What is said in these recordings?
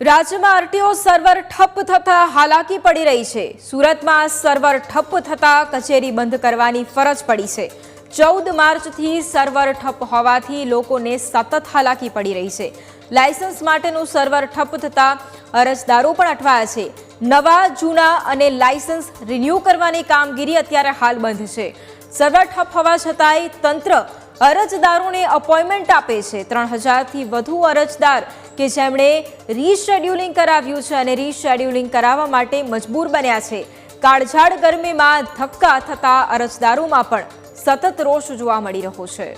રાજ્યમાં RTO server ઠપ થતા હાલાકી પડી રહી છે. સુરતમાં સર્વર ઠપ થતા કચેરી બંધ કરવાની ફરજ પડી છે. ચૌદ માર્ચથી સર્વર ઠપ હોવાથી લોકોને સતત હાલાકી પડી રહી છે. લાયસન્સ માટેનું સર્વર ઠપ થતા અરજદારો પણ અટવાયા છે. નવા, જૂના અને લાયસન્સ રિન્યૂ કરવાની કામગીરી અત્યારે હાલ બંધ છે. સર્વર ઠપ હોવા છતાંય તંત્ર અરજદારોને અપોઇન્ટમેન્ટ આપે છે. ત્રણ હજારથી વધુ અરજદાર કે જેમણે રીશેડ્યુલિંગ કરાવ્યું છે અને રીશેડ્યુલિંગ કરાવવા માટે મજબૂર બન્યા છે. કાળઝાળ ગરમીમાં ધક્કા થતા અરજદારોમાં પણ સતત રોષ જોવા મળી રહ્યો છે.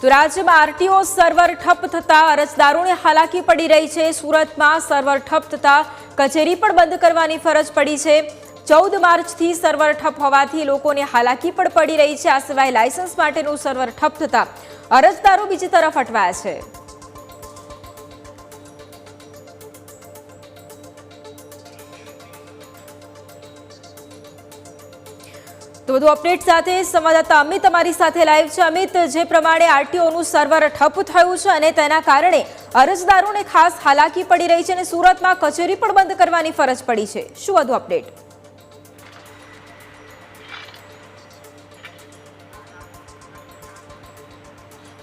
તો રાજ્યમાં આરટીઓ સર્વર ઠપ થતા અરજદારોને હાલાકી પડી રહી છે. સુરતમાં સર્વર ઠપ થતા કચેરી પણ બંધ કરવાની ફરજ પડી છે. ચૌદ માર્ચથી સર્વર ઠપ હોવાથી લોકોને હાલાકી પણ પડી રહી છે. આ સિવાય લાયસન્સ માટેનું સર્વર ઠપ થતા અરજદારો બીજી તરફ અટવાયા છે. તો વધુ અપડેટ સાથે સંવાદદાતા અમિત અમારી સાથે લાઈવ છે. અમિત, જે પ્રમાણે આરટીઓનું સર્વર ઠપ થયું છે અને તેના કારણે અરજદારોને ખાસ હાલાકી પડી રહી છે અને સુરતમાં કચેરી પણ બંધ કરવાની ફરજ પડી છે. શું વધુ અપડેટ?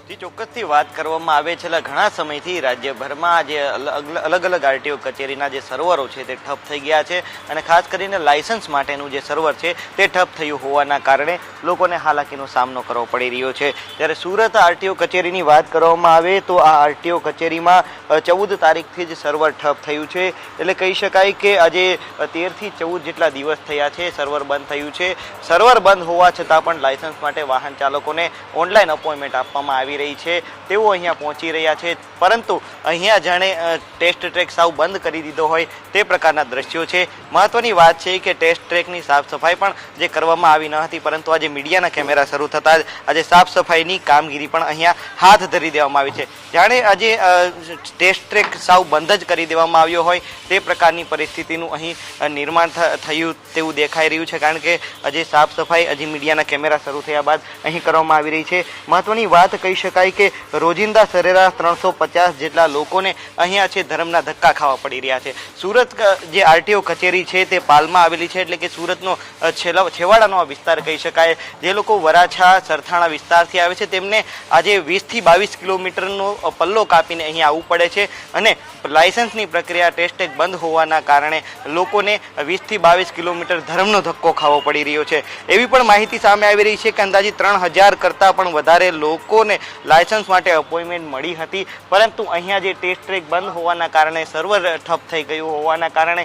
જે ચોક્કસથી વાત કરવામાં આવે. છેલ્લા ઘણા સમયથી રાજ્યભરમાં જે અલગ અલગ આરટીઓ કચેરીના જે સર્વરો છે તે ઠપ થઈ ગયા છે અને ખાસ કરીને લાયસન્સ માટેનું જે સર્વર છે તે ઠપ થયું હોવાના કારણે લોકોને હાલાકીનો સામનો કરવો પડી રહ્યો છે. ત્યારે સુરત આરટીઓ કચેરીની વાત કરવામાં આવે તો આ આરટીઓ કચેરીમાં ચૌદ તારીખથી જ સર્વર ઠપ થયું છે. એટલે કહી શકાય કે આજે તેરથી ચૌદ જેટલા દિવસ થયા છે સર્વર બંધ થયું છે. સર્વર બંધ હોવા છતાં પણ લાયસન્સ માટે વાહન ચાલકોને ઓનલાઈન અપોઇન્ટમેન્ટ આપવામાં આવી રહી છે, તેઓ અહીંયા પહોંચી રહ્યા છે. પરંતુ અહીંયા જાણે ટેસ્ટ ટ્રેક સાવ બંધ કરી દીધો હોય તે પ્રકારના દ્રશ્યો છે. મહત્વની વાત છે કે ટેસ્ટ ટ્રેકની સાફ સફાઈ પણ જે કરવામાં આવી ન હતી, પરંતુ આજે મીડિયાના કેમેરા શરૂ થતાં જ આજે સાફ સફાઈની કામગીરી પણ અહીંયા હાથ ધરી દેવામાં આવી છે. જાણે આજે ટેસ્ટ ટ્રેક સાવ બંધ જ કરી દેવામાં આવ્યો હોય તે પ્રકારની પરિસ્થિતિનું અહીં નિર્માણ થયું તેવું દેખાઈ રહ્યું છે, કારણ કે આજે સાફ સફાઈ હજી મીડિયાના કેમેરા શરૂ થયા બાદ અહીં કરવામાં આવી રહી છે. મહત્વની વાત કહી શકાય કે રોજિંદા સરેરાશ ત્રણસો પચાસ જેટલા લોકોને અહીંયા છે ધર્મના ધક્કા ખાવા પડી રહ્યા છે. સુરત જે આરટીઓ કચેરી છે તે પાલમાં આવેલી છે એટલે કે સુરતનો છેલ્લા, છેવાડાનો આ વિસ્તાર કહી શકાય. જે લોકો વરાછા, સરથાણા વિસ્તારથી આવે છે તેમને આજે વીસથી બાવીસ કિલોમીટરનો પલ્લો કાપીને અહીં આવવું પડે છે અને લાયસન્સની પ્રક્રિયા ટેસ્ટેક બંધ હોવાના કારણે લોકોને વીસથી બાવીસ કિલોમીટર ધર્મનો ધક્કો ખાવો પડી રહ્યો છે. એવી પણ માહિતી સામે આવી રહી છે કે અંદાજે ત્રણ હજાર કરતાં પણ વધારે લોકોને લાયસન્સ માટે અપોઇન્ટમેન્ટ મળી હતી, પરંતુ અહીંયા જે ટેસ્ટ ટ્રેક બંધ હોવાના કારણે સર્વર ઠપ થઈ ગયું હોવાના કારણે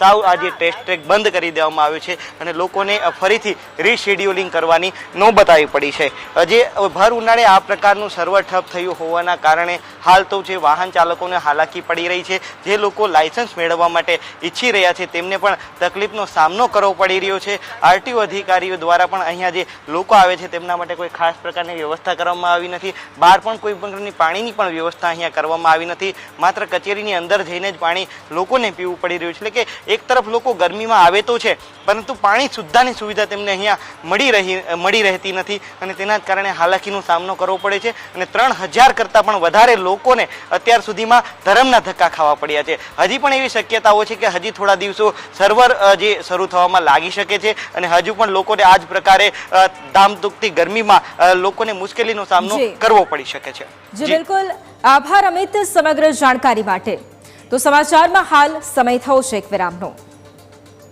સાવ આ જે ટેસ્ટ ટ્રેક બંધ કરી દેવામાં આવ્યું છે અને લોકોને ફરીથી રીશેડ્યુલિંગ કરવાની નોબત આવી પડી છે. જે ભર ઉનાળે આ પ્રકારનું સર્વર ઠપ થયું હોવાના કારણે હાલ તો જે વાહન ચાલકોને હાલાકી પડી રહી છે, જે લોકો લાયસન્સ મેળવવા માટે ઈચ્છી રહ્યા છે, તેમને પણ તકલીફનો સામનો કરવો પડી રહ્યો છે. આરટીઓ અધિકારીઓ દ્વારા પણ અહીંયા જે લોકો આવે છે, તેમના માટે કોઈ ખાસ પ્રકારની વ્યવસ્થા કરવામાં આવી નથી. બહાર પણ કોઈ પ્રકારની પાણીની પણ વ્યવસ્થા અહીંયા કરવામાં આવી નથી. માત્ર કચેરીની અંદર જઈને જ પાણી લોકોને પીવું પડી રહ્યું છે. એટલે કે એક તરફ લોકો ગરમીમાં આવે તો છે, પરંતુ પાણી સુદ્ધાની સુવિધા તેમને અહીંયા મળી રહી, મળી રહેતી નથી. અને તેના કારણે હાલાકીનો સામનો કરવો પડે છે. અને ત્રણ હજાર કરતાં પણ વધારે લોકોને અત્યાર સુધીમાં ધરમના ધક્કા ખાવા પડ્યા છે. હજી પણ એવી શક્યતાઓ છે કે હજી થોડા દિવસો સર્વર જે શરૂ થવામાં લાગી શકે છે. અને હજુ પણ લોકોને આ જ પ્રકારે ધામધૂકતી ગરમીમાં લોકોને મુશ્કેલીનો સામનો. કરવો પડી શકે છે. જી. બિલકુલ. આભાર અમિત સમગ્ર જાણકારી માટે. તો સમાચારમાં હાલ સમય થયો છે એક વિરામનો.